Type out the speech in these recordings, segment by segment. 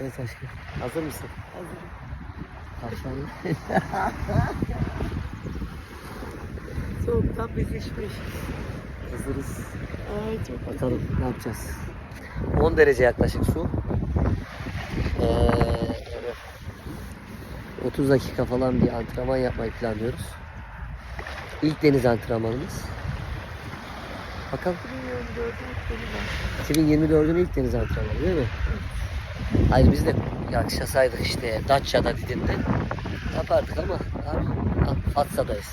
Evet aşkım. Hazır mısın? Hazırım. Tavşanlı. Soğuktan bezişmiş. Hazırız. Ay çok. Bakalım ne yapacağız. 10 derece yaklaşık su. Ee, öyle 30 dakika falan bir antrenman yapmayı planlıyoruz. İlk deniz antrenmanımız. Bakalım Bilmiyorum gördüm seni ben. 2024'ün ilk deniz antrenmanı değil mi? Hayır biz de yakışasaydık işte Datça'da Didim'de yapardık ama abi Fatsa'dayız.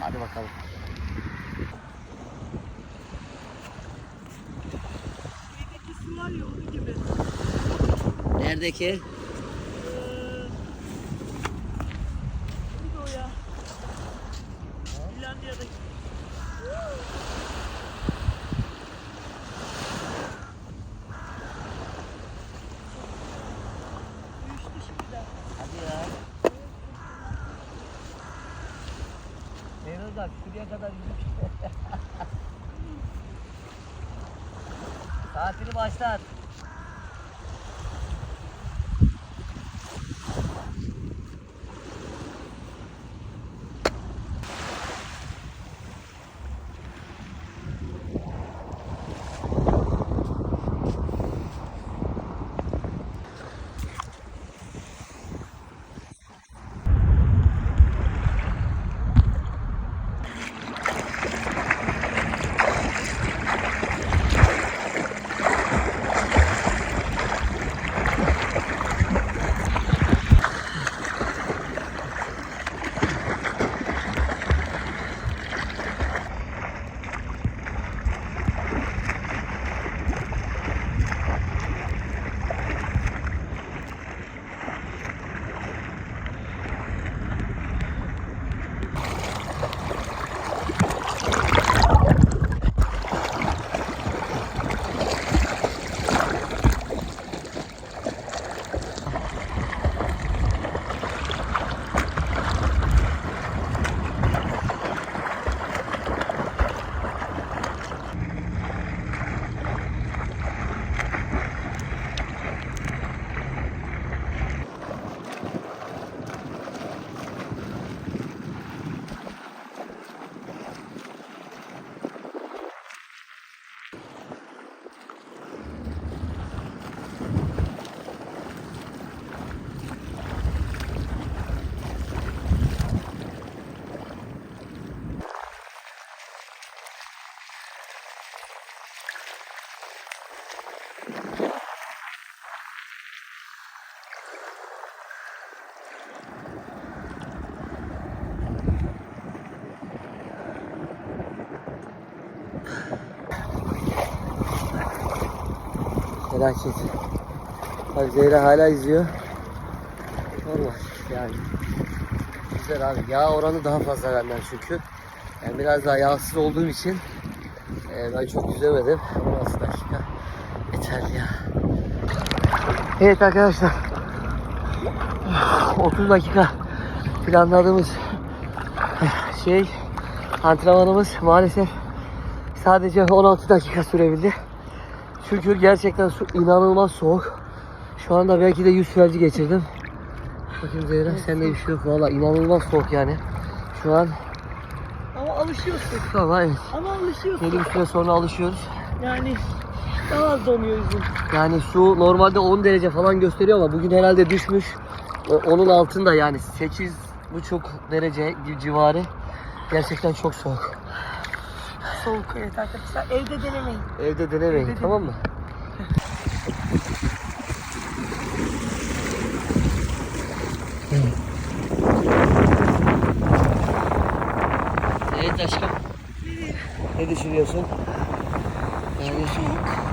Hadi bakalım. Şeydeki su var ya onun gibi. Nerede ki? Ee, neydi o ya? Finlandiya'daki. Uyuştu şimdiden. Hadi ya. Bak şuraya kadar yürümüş. Saatini başlat. Felaket. Bak Zehra hala izliyor. Normal yani. Güzel abi. Yağ oranı daha fazla benden çünkü. Yani biraz daha yağsız olduğum için e, ben çok yüzemedim. Ama 6 dakika yeterli ya. Evet arkadaşlar. 30 dakika planladığımız şey antrenmanımız maalesef sadece 16 dakika sürebildi. Çünkü gerçekten su inanılmaz soğuk. Şu anda belki de yüz felci geçirdim. Bakayım Zehra sende bir şey yok valla inanılmaz soğuk yani. Şu an Ama alışıyorsun. ama evet. Ama alışıyorsun. Belli bir süre sonra alışıyoruz. Yani daha az donuyor yüzün. Yani su normalde 10 derece falan gösteriyor ama bugün herhalde düşmüş. Onun altında yani 8,5 derece civarı. Gerçekten çok soğuk. Soğuk evet arkadaşlar. Evde denemeyin. Evde denemeyin Evde tamam mı? Evet aşkım. Ne düşünüyorsun? Yani Soğuk.